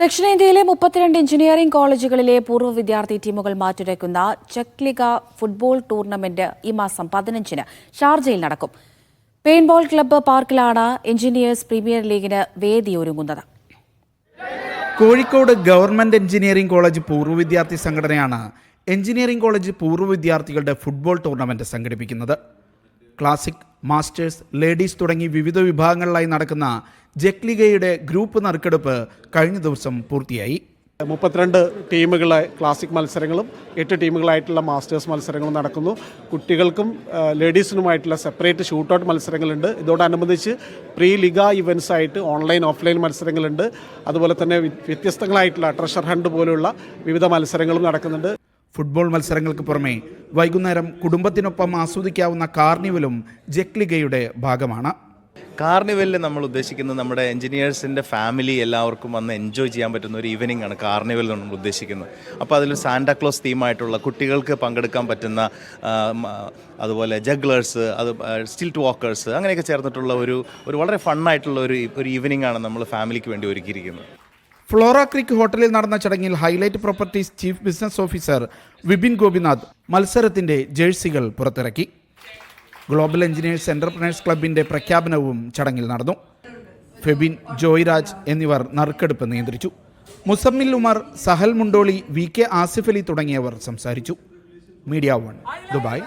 ദക്ഷിണേന്ത്യയിലെ മുപ്പത്തിരണ്ട് എഞ്ചിനീയറിംഗ് കോളേജുകളിലെ പൂർവ വിദ്യാർത്ഥി ടീമുകൾ മാറ്റുരയ്ക്കുന്ന ചെക്ലിഗ ഫുട്ബോൾ ടൂർണമെന്റ് ഈ മാസം പതിനഞ്ചിന് ഷാർജയിൽ നടക്കും. പെയിൻബോൾ ക്ലബ്ബ് പാർക്കിലാണ് എഞ്ചിനീയേഴ്സ് പ്രീമിയർ ലീഗിന് വേദിയൊരുങ്ങുന്നത് കോഴിക്കോട് ഗവൺമെന്റ് എഞ്ചിനീയറിംഗ് കോളേജ് പൂർവ വിദ്യാർത്ഥി സംഘടനയാണ് എഞ്ചിനീയറിംഗ് കോളേജ് പൂർവ വിദ്യാർത്ഥികളുടെ ഫുട്ബോൾ ടൂർണമെന്റ് സംഘടിപ്പിക്കുന്നത്. ക്ലാസിക് മാസ്റ്റേഴ്സ് ലേഡീസ് തുടങ്ങി വിവിധ വിഭാഗങ്ങളിലായി നടക്കുന്ന ജക്ലിഗയുടെ ഗ്രൂപ്പ് നറുക്കെടുപ്പ് കഴിഞ്ഞ ദിവസം പൂർത്തിയായി. മുപ്പത്തിരണ്ട് ടീമുകളെ ക്ലാസിക് മത്സരങ്ങളും എട്ട് ടീമുകളായിട്ടുള്ള മാസ്റ്റേഴ്സ് മത്സരങ്ങളും നടക്കുന്നു. കുട്ടികൾക്കും ലേഡീസിനുമായിട്ടുള്ള സെപ്പറേറ്റ് ഷൂട്ടൗട്ട് മത്സരങ്ങളുണ്ട്. ഇതോടനുബന്ധിച്ച് പ്രീ ലിഗ ഇവൻസ് ആയിട്ട് ഓൺലൈൻ ഓഫ്ലൈൻ മത്സരങ്ങളുണ്ട്. അതുപോലെ തന്നെ വ്യ- വ്യത്യസ്തങ്ങളായിട്ടുള്ള ട്രഷർ ഹണ്ട് പോലുള്ള വിവിധ മത്സരങ്ങളും നടക്കുന്നുണ്ട്. ഫുട്ബോൾ മത്സരങ്ങൾക്ക് പുറമെ വൈകുന്നേരം കുടുംബത്തിനൊപ്പം ആസ്വദിക്കാവുന്ന കാർണിവലും ജക്ലിഗയുടെ ഭാഗമാണ്. കാർണിവലിൽ നമ്മൾ ഉദ്ദേശിക്കുന്നത് നമ്മുടെ എഞ്ചിനീയേഴ്സിന്റെ ഫാമിലി എല്ലാവർക്കും വന്ന് എൻജോയ് ചെയ്യാൻ പറ്റുന്ന ഒരു ഈവനിങ് ആണ് കാർണിവൽ നമ്മൾ ഉദ്ദേശിക്കുന്നത്. അപ്പോൾ അതിൽ സാന്റാക്ലോസ് തീമായിട്ടുള്ള കുട്ടികൾക്ക് പങ്കെടുക്കാൻ പറ്റുന്ന അതുപോലെ ജഗ്ലേഴ്സ് അത് സ്റ്റിൽറ്റ് വാക്കേഴ്സ് അങ്ങനെയൊക്കെ ചേർന്നിട്ടുള്ള ഒരു ഒരു വളരെ ഫണ്ണായിട്ടുള്ള ഒരു ഒരു ഈവനിങ് ആണ് നമ്മൾ ഫാമിലിക്ക് വേണ്ടി ഒരുക്കിയിരിക്കുന്നത്. ഫ്ലോറ ക്രിക്ക് ഹോട്ടലിൽ നടന്ന ചടങ്ങിൽ highlight properties chief business officer Vipin Gopinath മത്സരത്തിന്റെ ജേഴ്സികൾ പുറത്തിറക്കി. ഗ്ലോബൽ എഞ്ചിനീയേഴ്സ് എന്റർപ്രണേഴ്സ് ക്ലബിന്റെ പ്രഖ്യാപനവും ചടങ്ങിൽ നടന്നു. ഫെബിൻ ജോയ്രാജ് എന്നിവർ നറുക്കെടുപ്പ് നിയന്ത്രിച്ചു. മുസമ്മിൽ ഉമർ സഹൽ മുണ്ടോളി വി കെ ആസിഫ് അലി തുടങ്ങിയവർ സംസാരിച്ചു. Media one Dubai.